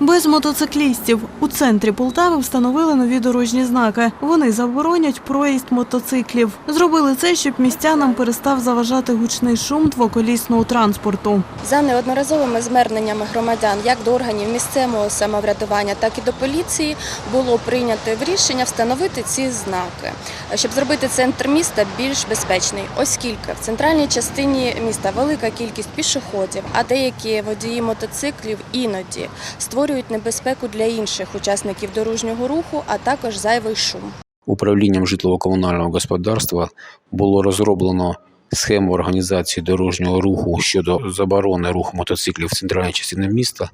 Без мотоциклістів у центрі Полтави встановили нові дорожні знаки. Вони заборонять проїзд мотоциклів. Зробили це, щоб містянам перестав заважати гучний шум двоколісного транспорту. За неодноразовими зверненнями громадян як до органів місцевого самоврядування, так і до поліції було прийнято рішення встановити ці знаки, щоб зробити центр міста більш безпечний, оскільки в центральній частині міста велика кількість пішоходів, а деякі водії мотоциклів іноді створюють небезпеку для інших учасників дорожнього руху, а також зайвий шум. Управлінням житлово-комунального господарства було розроблено схему організації дорожнього руху щодо заборони руху мотоциклів в центральній частині міста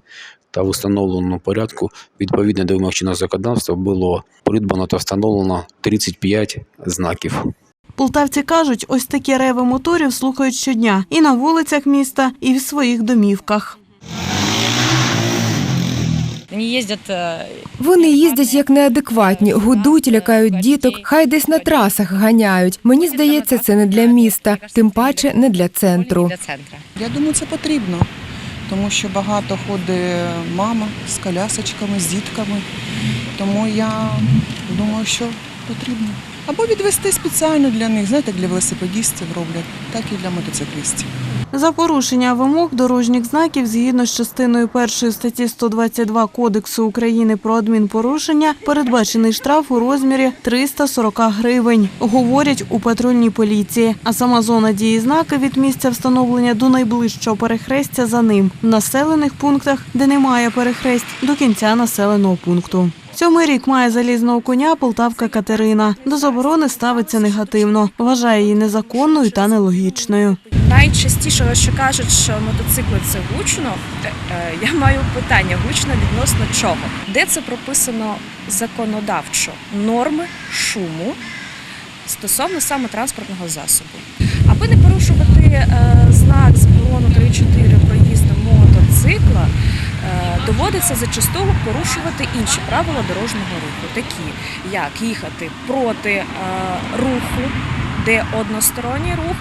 та в установленому порядку відповідно до вимог чинного законодавства було придбано та встановлено 35 знаків. Полтавці кажуть, ось такі реви моторів слухають щодня і на вулицях міста, і в своїх домівках. Вони їздять е, Вони їздять як неадекватні, гудуть, лякають діток, хай десь на трасах ганяють. Мені здається, це не для міста, тим паче не для центру. Я думаю, це потрібно, тому що багато ходить мама з колясочками, з дітками. Тому я думаю, що потрібно. Або відвести спеціально для них, знаєте, для велосипедістів роблять, так і для мотоциклістів. За порушення вимог дорожніх знаків згідно з частиною першої статті 122 Кодексу України про адмінпорушення передбачений штраф у розмірі 340 гривень, говорять у патрульній поліції. А сама зона дії знаки від місця встановлення до найближчого перехрестя за ним в населених пунктах, де немає перехресть, до кінця населеного пункту. Сьомий рік має залізного коня Полтавка Катерина. До заборони ставиться негативно. Вважає її незаконною та нелогічною. Найчастіше, що кажуть, що мотоцикли це гучно, е, е, я маю питання гучно відносно чого? Де це прописано законодавчо? Норми шуму стосовно саме транспортного засобу. Аби не порушувати е, знак заборону доводиться зачастого порушувати інші правила дорожнього руху, такі як їхати проти е, руху, де односторонній рух,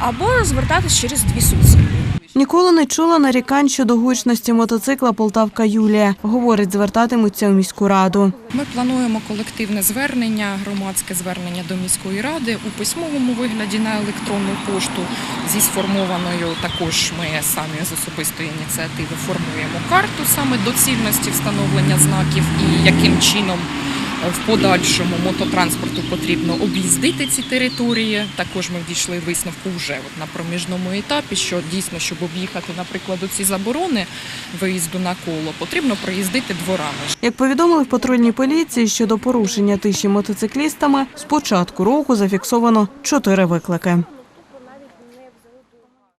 або звертатись через дві суцільні. Ніколи не чула нарікань щодо гучності мотоцикла Полтавка Юлія. Говорить, звертатимуться у міську раду. Ми плануємо колективне звернення, громадське звернення до міської ради у письмовому вигляді на електронну пошту зі сформованою. Також ми самі з особистої ініціативи формуємо карту саме доцільності встановлення знаків і яким чином в подальшому мототранспорту потрібно об'їздити ці території. Також ми дійшли висновку вже от на проміжному етапі, що дійсно, щоб об'їхати, наприклад, ці заборони виїзду на коло, потрібно проїздити дворами. Як повідомили в патрульній поліції щодо порушення тиші мотоциклістами, з початку року зафіксовано чотири виклики.